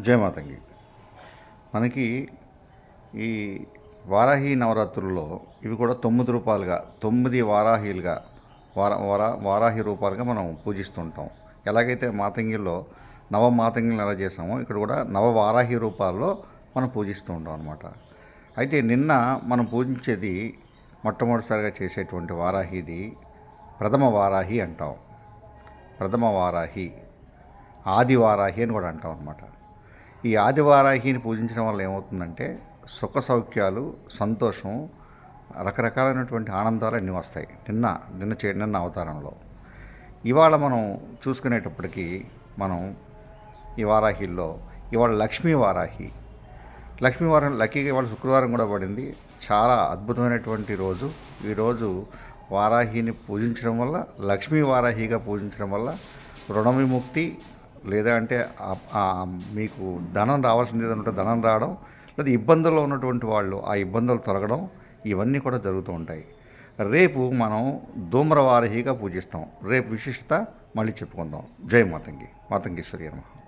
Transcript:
జయమాతంగి. మనకి ఈ వారాహి నవరాత్రుల్లో ఇవి కూడా తొమ్మిది రూపాయలుగా తొమ్మిది వారాహిలుగా వార వారా వారాహి రూపాలుగా మనం పూజిస్తుంటాం. ఎలాగైతే మాతంగిల్లో నవ మాతంగిలను ఎలా చేసామో ఇక్కడ కూడా నవ వారాహి రూపాల్లో మనం పూజిస్తూ ఉంటాం అనమాట అయితే నిన్న మనం పూజించేది మొట్టమొదటిసారిగా చేసేటువంటి వారాహిది ప్రథమ వారాహి అంటాం. ప్రథమ వారాహి ఆదివారాహి అని కూడా అంటాం అనమాట ఈ ఆదివారాహిని పూజించడం వల్ల ఏమవుతుందంటే సుఖ సౌఖ్యాలు సంతోషం రకరకాలైనటువంటి ఆనందాలు అన్నీ వస్తాయి. నిన్న నిన్న చే నిన్న అవతారంలో. ఇవాళ మనం చూసుకునేటప్పటికీ మనం ఈ వారాహిల్లో ఇవాళ లక్ష్మీ వారాహి. లక్ష్మీ వారం లక్కీగా ఇవాళ శుక్రవారం కూడా పడింది. చాలా అద్భుతమైనటువంటి రోజు. ఈరోజు వారాహిని పూజించడం వల్ల లక్ష్మీ వారాహిగా పూజించడం వల్ల రుణ విముక్తి లేదా అంటే మీకు ధనం రావాల్సింది ఏదైనా ఉంటే ధనం రావడం లేదా ఇబ్బందుల్లో ఉన్నటువంటి వాళ్ళు ఆ ఇబ్బందులు తొలగడం ఇవన్నీ కూడా జరుగుతూ ఉంటాయి. రేపు మనం ధూమ్రవారహిగా పూజిస్తాం. రేపు విశిష్టత మళ్ళీ చెప్పుకుందాం. జై మాతంగి. మాతంగేశ్వరి నమః